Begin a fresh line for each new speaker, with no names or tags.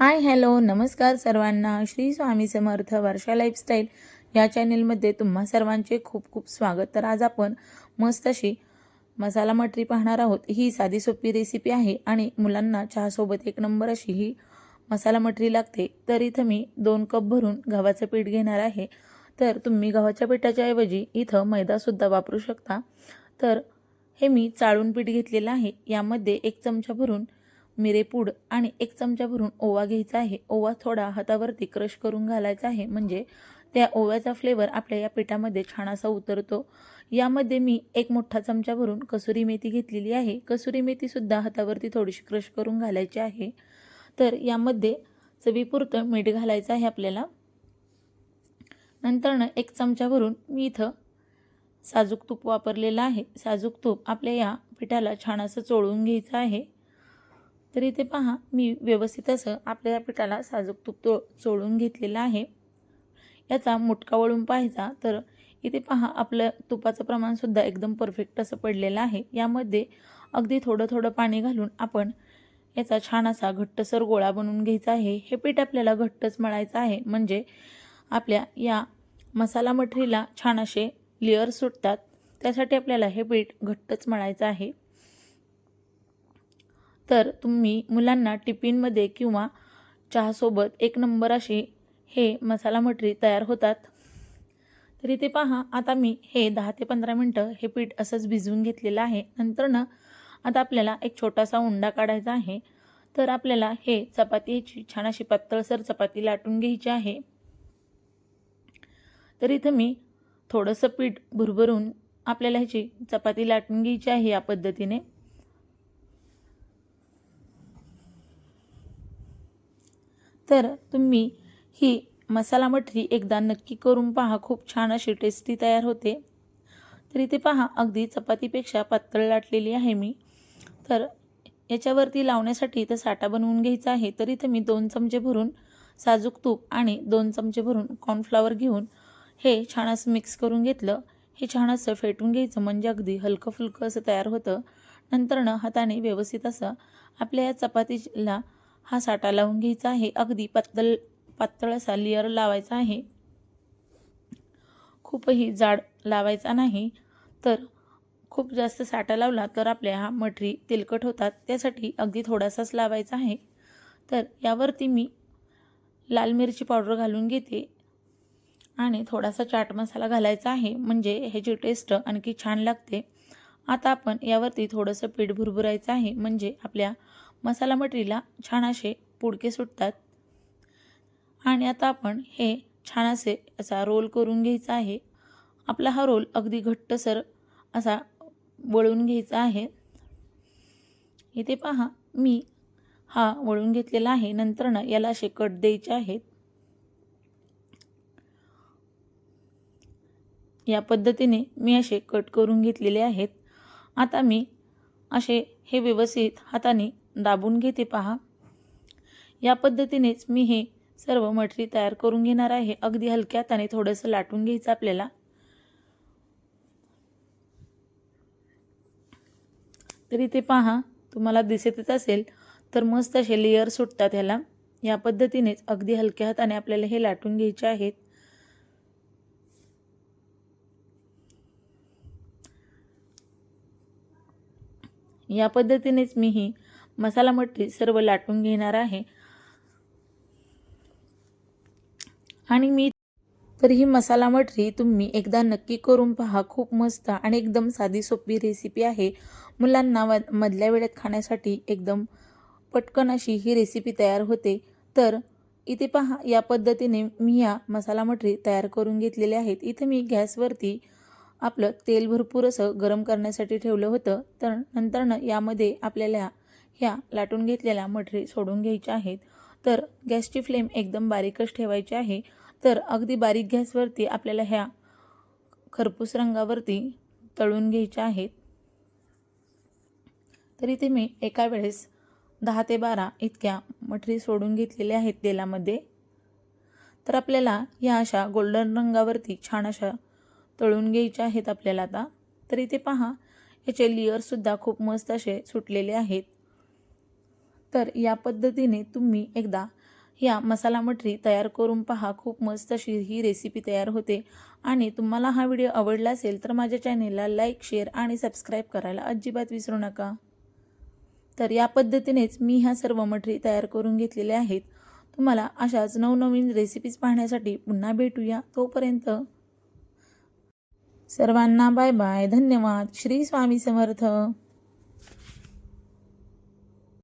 Hi hello नमस्कार सर्वांना. श्री स्वामी समर्थ वर्षा lifestyle या चॅनेलमध्ये तुम्हा सर्वांचे खूप खूप स्वागत. तर आज आपण मस्त अशी मसाला मटरी पाहणार आहोत. ही साधी सोपी रेसिपी आहे आणि मुलांना चहासोबत एक नंबर अशी ही मसाला मटरी लागते. तर इथं मी दोन कप भरून गव्हाचं पीठ घेणार आहे. तर तुम्ही गव्हाच्या पिठाच्या ऐवजी इथं मैदासुद्धा वापरू शकता. तर हे मी चाळून पीठ घेतलेलं आहे. यामध्ये एक चमचा भरून मिरेपूड आणि एक चमचा भरून ओवा घ्यायचा आहे. ओवा थोडा हातावरती क्रश करून घालायचा आहे. म्हणजे त्या ओव्याचा फ्लेवर आपल्या या पिठामध्ये छान असा उतरतो. यामध्ये मी एक मोठा चमचा भरून कसुरी मेथी घेतलेली आहे. कसुरी मेथीसुद्धा हातावरती थोडीशी क्रश करून घालायची आहे. तर यामध्ये चवीपुरतं मीठ घालायचं आहे आपल्याला. नंतरनं एक चमचा भरून मी इथं साजूक तूप वापरलेलं आहे. साजूक तूप आपल्या या पिठाला छान असं चोळून घ्यायचं आहे. तर इथे पहा मी व्यवस्थित असं आपल्या या पिठाला साजूक तूप तो चोळून घेतलेलं आहे. याचा मुटका वळून पाहायचा तर इथे पहा आपलं तुपाचं प्रमाणसुद्धा एकदम परफेक्ट असं पडलेलं आहे. यामध्ये अगदी थोडं थोडं पाणी घालून आपण याचा छान असा घट्टसर गोळा बनवून घ्यायचा आहे. हे पीठ आपल्याला घट्टच मळायचं आहे. म्हणजे आपल्या या मसाला मठरीला छान असे लेअर सुटतात. त्यासाठी आपल्याला हे पीठ घट्टच मळायचं आहे. तर तुम्ही मुलांना टिफिनमध्ये किंवा चहासोबत एक नंबर अशी हे मसाला मटरी तयार होतात. तर इथे पहा आता मी हे दहा ते पंधरा मिनटं हे पीठ असंच भिजवून घेतलेलं आहे. नंतरनं आता आपल्याला एक छोटासा उंडा काढायचा आहे. तर आपल्याला हे चपातीची छान अशी पातळसर चपाती लाटून घ्यायची आहे. तर इथं मी थोडंसं पीठ भुरभरून आपल्याला ह्याची चपाती लाटून घ्यायची आहे या पद्धतीने. तर तुम्ही ही मसाला मटरी एकदा नक्की करून पहा. खूप छान अशी टेस्टी तयार होते. तर इथे पहा अगदी चपातीपेक्षा पातळ लाटलेली आहे मी. तर याच्यावरती लावण्यासाठी इथं साठा बनवून घ्यायचा आहे. तर इथं मी दोन चमचे भरून साजूक तूप आणि दोन चमचे भरून कॉर्नफ्लावर घेऊन हे छान असं मिक्स करून घेतलं. हे छान असं फेटून घ्यायचं. म्हणजे अगदी हलकं फुलकं असं तयार होतं. नंतरनं हाताने व्यवस्थित असं आपल्या या चपातीला हा साठा लावून घ्यायचा आहे. अगदी पातळ पातळ असा लेअर लावायचा आहे. खूपही जाड लावायचा नाही. तर खूप जास्त साठा लावला तर आपल्या हा मटरी तेलकट होतात. त्यासाठी अगदी थोडासाच लावायचा आहे. तर यावरती मी लाल मिरची पावडर घालून घेते. आणि थोडासा चाट मसाला घालायचा आहे. म्हणजे ह्याची टेस्ट आणखी छान लागते. आता आपण यावरती थोडंसं पीठ भुरभुरायचं आहे. म्हणजे आपल्या मसाला मटरीला छान असे पुडके सुटतात. आणि आता आपण हे छान असे असा रोल करून घ्यायचा आहे. आपला हा रोल अगदी घट्टसर असा वळून घ्यायचा आहे. इथे पहा मी हा वळून घेतलेला आहे. नंतरनं याला असे कट द्यायचे आहेत. या पद्धतीने मी असे कट करून घेतलेले आहेत. आता मी असे हे व्यवस्थित हाताने दाबून घेते पहा. या पद्धतीनेच मी हे सर्व मटरी तयार करून घेणार आहे. अगदी हलक्या हाताने थोडंसं लाटून घ्यायचं आपल्याला. तरी ते पहा तुम्हाला दिसतच असेल तर मस्त असे लेयर सुटतात ह्याला. या पद्धतीनेच अगदी हलक्या हाताने आपल्याला हे लाटून घ्यायचे आहेत. या पद्धतीनेच मी ही मसाला मटरी सर्व लाटून घेणार आहे. आणि मी तर ही मसाला मटरी तुम्ही एकदा नक्की करून पहा. खूप मस्त आणि एकदम साधी सोपी रेसिपी आहे. मुलांना व मधल्या वेळेत खाण्यासाठी एकदम पटकन अशी ही रेसिपी तयार होते. तर इथे पहा या पद्धतीने मी या मसाला मटरी तयार करून घेतलेल्या आहेत. इथे मी गॅसवरती आपलं तेल भरपूर असं गरम करण्यासाठी ठेवलं होतं. तर नंतरनं यामध्ये आपल्याला ह्या लाटून घेतलेल्या मठरी सोडून घ्यायच्या आहेत. तर गॅसची फ्लेम एकदम बारीकच ठेवायची आहे. तर अगदी बारीक गॅसवरती आपल्याला ह्या खरपूस रंगावरती तळून घ्यायच्या आहेत. तर इथे मी एका वेळेस दहा ते बारा इतक्या मठरी सोडून घेतलेल्या आहेत तेलामध्ये. तर आपल्याला ह्या अशा गोल्डन रंगावरती छान अशा तळून घ्यायच्या आहेत आपल्याला आता. तर इथे पहा याचे लेअरसुद्धा खूप मस्त असे सुटलेले आहेत. तर या पद्धतीने तुम्ही एकदा ह्या मसाला मठरी तयार करून पहा. खूप मस्त अशी ही रेसिपी तयार होते. आणि तुम्हाला हा व्हिडिओ आवडला असेल तर माझ्या चॅनेलला लाईक शेअर आणि सबस्क्राईब करायला अजिबात विसरू नका. तर या पद्धतीनेच मी ह्या सर्व मठरी तयार करून घेतलेल्या आहेत. तुम्हाला अशाच नवनवीन रेसिपीज पाहण्यासाठी पुन्हा भेटूया तोपर्यंत. सर्वांना बाय बाय धन्यवाद. श्री स्वामी समर्थ.